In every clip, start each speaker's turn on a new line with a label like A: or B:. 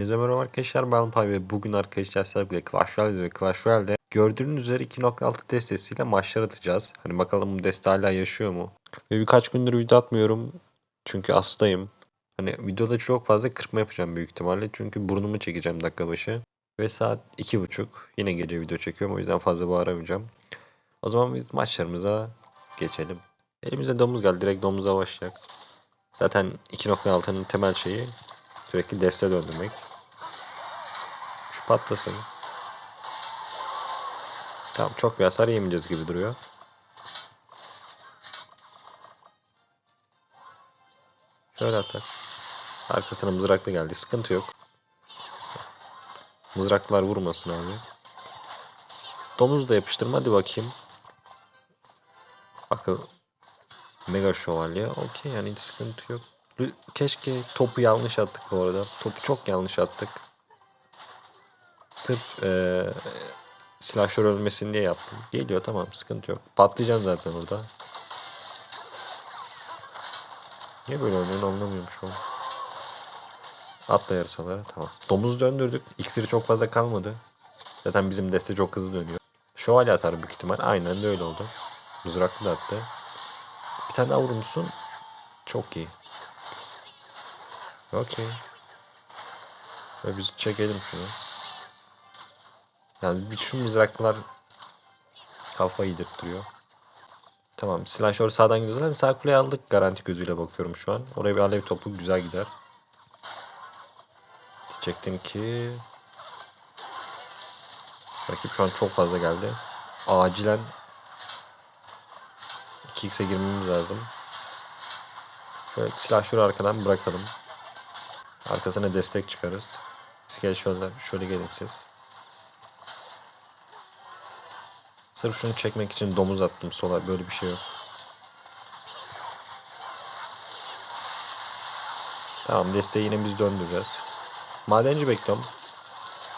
A: Herkese merhaba arkadaşlar ben Alpay ve bugün arkadaşlar sizlerle Clash Royale ve Clash Royale'de gördüğünüz üzere 2.6 destesiyle maçlar atacağız. Hani bakalım bu deste hala yaşıyor mu? Ve birkaç gündür video atmıyorum çünkü hastayım. Hani videoda çok fazla kırpma yapacağım büyük ihtimalle çünkü burnumu çekeceğim dakika başı. Ve saat 2.30 yine gece video çekiyorum o yüzden fazla bağıramayacağım. O zaman biz maçlarımıza geçelim. Elimize domuz geldi direkt domuza başlayacak. Zaten 2.6'nın temel şeyi sürekli deste döndürmek. Patlasın. Tamam çok bir hasar yemeyeceğiz gibi duruyor. Şöyle atar. Arkasına mızrak da geldi. Sıkıntı yok. Mızraklar vurmasın abi. Domuz da yapıştırma hadi bakayım. Akıl. Mega şövalye. Okey yani sıkıntı yok. Keşke topu yanlış attık bu arada. Topu çok yanlış attık. Sırf eee silahşör ölmesin diye yaptım. Geliyor tamam sıkıntı yok. Patlayacağım zaten orada. Niye böyle oynuyorsun anlamıyorum şu an. Atla yarısalara tamam. Domuz döndürdük. İksiri çok fazla kalmadı. Zaten bizim deste çok hızlı dönüyor. Şövalye atar büyük ihtimal. Aynen de öyle oldu. Mızraklı da attı. Bir tane daha vurmuşsun. Çok iyi. Okey. Ve biz çekelim şunu. Yani bir şu mızraklar kafa yedirttiriyor. Tamam silahşör sağdan gidiyor. Zaten sağ kuleyi aldık garanti gözüyle bakıyorum şu an. Oraya bir alev topu güzel gider. Diyecektim ki rakip şu an çok fazla geldi. Acilen 2x'e girmemiz lazım. Şöyle silahşörü arkadan bırakalım. Arkasına destek çıkarız. Şöyle, şöyle gelin siz. Sırf şunu çekmek için domuz attım sola. Böyle bir şey yok. Tamam desteği yine biz döndüreceğiz. Madenci bekliyorum.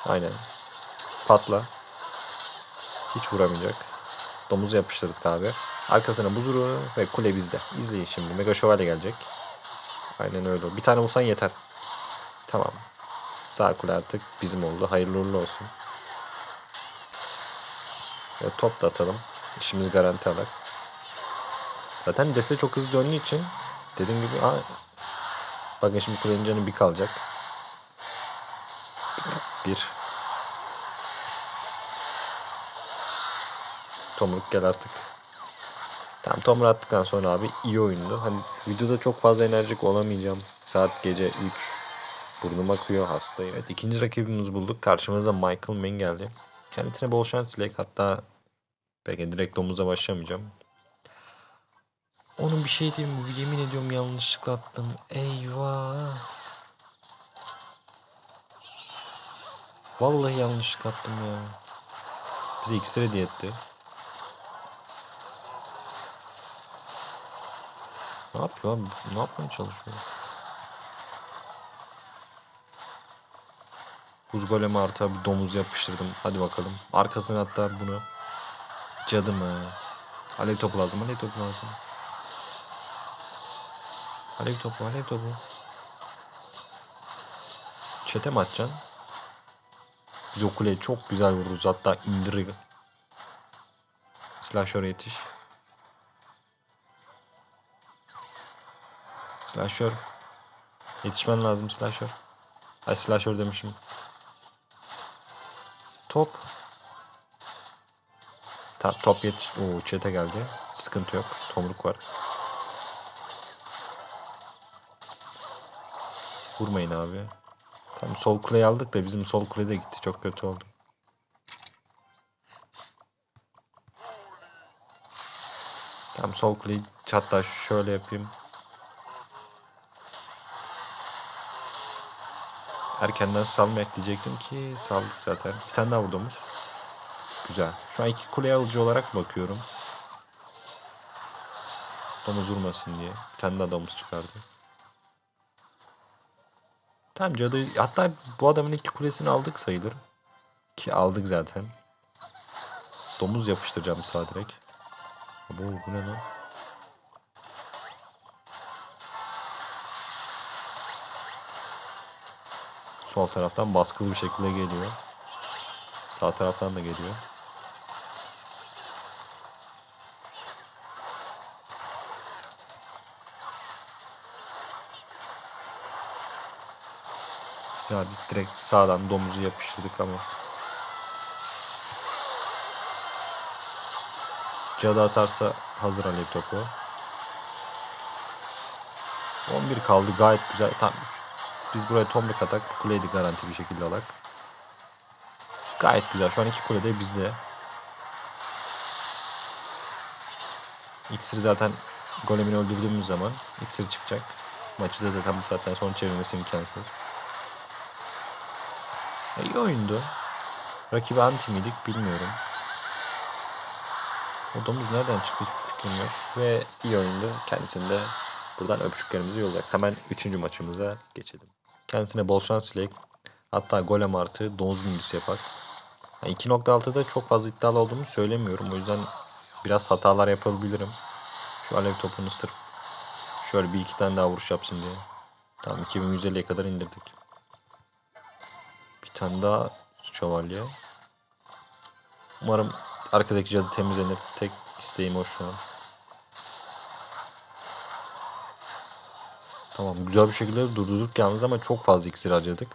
A: Aynen. Patla. Hiç vuramayacak. Domuzu yapıştırdık abi. Arkasına buzuru ve kule bizde. İzleyin şimdi. Mega şövalye gelecek. Aynen öyle. Bir tane vursan yeter. Tamam. Sağ kule artık bizim oldu. Hayırlı uğurlu olsun. Ve top da atalım. İşimiz garanti alak. Zaten deste çok hızlı döndüğü için dediğim gibi aa, bakın şimdi kulenin bir kalacak. Bir. Tomruk gel artık. Tamam tomruk attıktan sonra abi iyi oyundu. Hani videoda çok fazla enerjik olamayacağım. Saat gece 3. Burnum akıyor hastayım. Evet ikinci rakibimizi bulduk. Karşımıza Michael Mann geldi. Kendisine bol şans dilek. Hatta belki direkt domuza başlamayacağım. Onun bir şey diyeyim mi? Yemin ediyorum yanlışlıkla attım. Eyvah. Vallahi yanlışlıkla attım ya. Bize iksir hediye etti. Ne yapıyor abi? Ne yapmaya çalışıyor? Buz golemi artı bir domuz yapıştırdım. Hadi bakalım. Arkasına hatta bunu. Cadı mı? Alev topu lazım. Alev topu lazım. Alev topu. Alev topu. Çete mi atacaksın? Biz çok güzel vururuz. Hatta indirir. Slasher yetiş. Slasher. Yetişmen lazım slasher. Ay slasher demişim. Top. Tamam top yetiş. Oo çete geldi. Sıkıntı yok. Tomruk var. Vurmayın abi. Tamam sol kuleyi aldık da bizim sol kule de gitti. Çok kötü oldu. Tamam sol kuleyi hatta şöyle yapayım. Erkenden salmayak diyecektim ki saldık zaten. Bir tane daha vurduğumuz. Güzel. Şu an iki kuleye alıcı olarak bakıyorum. Domuz vurmasın diye. Bir tane daha domuz çıkardı. Tamam cadı. Hatta bu adamın iki kulesini aldık sayılır. Ki aldık zaten. Domuz yapıştıracağım sağa direkt. Bu, bu ne lan? Sol taraftan baskılı bir şekilde geliyor. Sağ taraftan da geliyor. Güzel bir direkt sağdan domuzu yapıştırdık ama. Cadı atarsa hazır alev topu. 11 kaldı gayet güzel. Tamam. Biz buraya tomruk atak. Kuleyi de garanti bir şekilde alak. Gayet güzel. Şu an iki kule de bizde. İksiri zaten golemini öldürdüğümüz zaman iksir çıkacak. Maçı da zaten bu saatten sonra çevirmesi imkansız. E, iyi oyundu. Rakibi anti miydik bilmiyorum. O domuz nereden çıktı hiçbir fikrim yok. Ve iyi oyundu. Kendisini de buradan öpücüklerimizi yollayacak. Hemen 3. maçımıza geçelim. Kendisine bol şans dilek. Hatta golem artı domuz birincisi yapar. Yani 2.6'da çok fazla iddialı olduğumu söylemiyorum. O yüzden biraz hatalar yapabilirim. Şu alev topunu sırf şöyle bir iki tane daha vuruş yapsın diye. Tamam 2150'ye kadar indirdik. Bir tane daha şövalye. Umarım arkadaki cadı temizlenir. Tek isteğim o şu an. Tamam güzel bir şekilde durdurduk yalnız ama çok fazla iksir harcadık.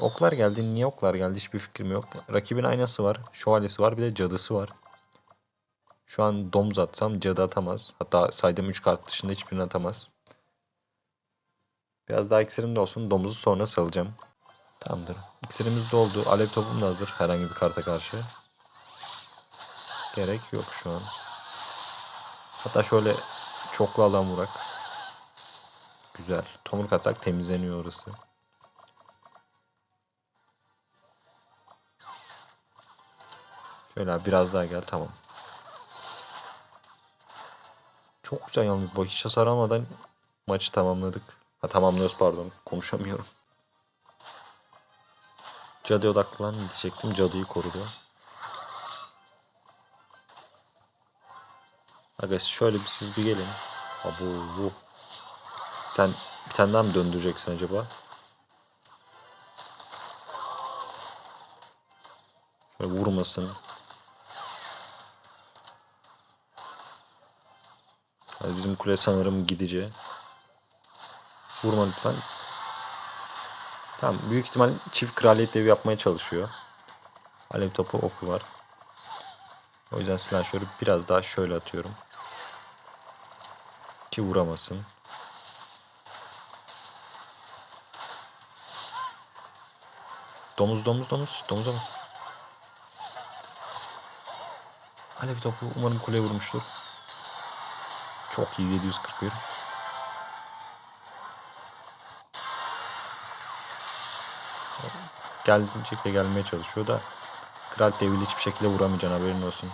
A: Oklar geldi. Niye oklar geldi hiçbir fikrim yok. Rakibin aynası var. Şövalyesi var. Bir de cadısı var. Şu an domuz atsam cadı atamaz. Hatta saydığım 3 kart dışında hiçbirini atamaz. Biraz daha iksirim de olsun. Domuzu sonra salacağım. Tamamdır. İksirimiz doldu. Alev topum da hazır. Herhangi bir karta karşı. Gerek yok şu an. Hatta şöyle çoklu alan vurak. Güzel. Tomruk atsak temizleniyor orası. Şöyle biraz daha gel tamam. Çok güzel yalnız bu hiç hasar almadan maçı tamamladık. Ha tamamlıyoruz pardon konuşamıyorum. Cadıya odaklan diyecektim cadıyı korudu. Aga şöyle bir siz bir gelin. Abu bu. Sen bir tane daha mı döndüreceksin acaba? Şöyle vurmasın. Hadi bizim kule sanırım gidici. Vurma lütfen. Tamam büyük ihtimal çift kraliyet devi yapmaya çalışıyor. Alev topu oku var. O yüzden silahşörü biraz daha şöyle atıyorum. Ki vuramasın. Domuz domuz domuz domuz domuz. Alev topu umarım kuleye vurmuştur. Çok iyi 741. Gelecek de gelmeye çalışıyor da Kral devil hiçbir şekilde vuramayacaksın haberin olsun.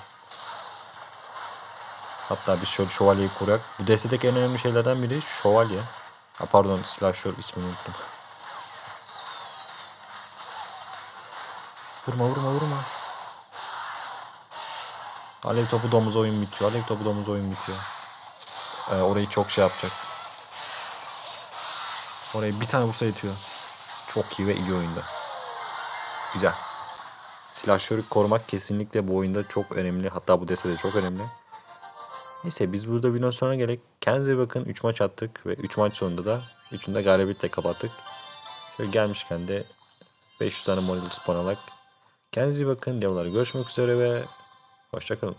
A: Hatta biz şöyle şövalyeyi kurak. Bu destedeki en önemli şeylerden biri şövalye. Ha pardon silahşör ismini unuttum. Vurma vurma vurma. Alev topu domuz oyun bitiyor. Alev topu domuz oyun bitiyor. Ee, orayı çok şey yapacak. Orayı bir tane vursa yetiyor. Çok iyi ve iyi oyunda. Güzel. Silahşörü korumak kesinlikle bu oyunda çok önemli. Hatta bu destede çok önemli. Neyse biz burada videonun sonuna gerek. Kendinize bakın. 3 maç attık ve 3 maç sonunda da 3'ünü de galibiyetle kapattık. Şöyle gelmişken de 500 tane model spawn alak. Kendinize iyi bakın. Diyorlar görüşmek üzere ve hoşçakalın.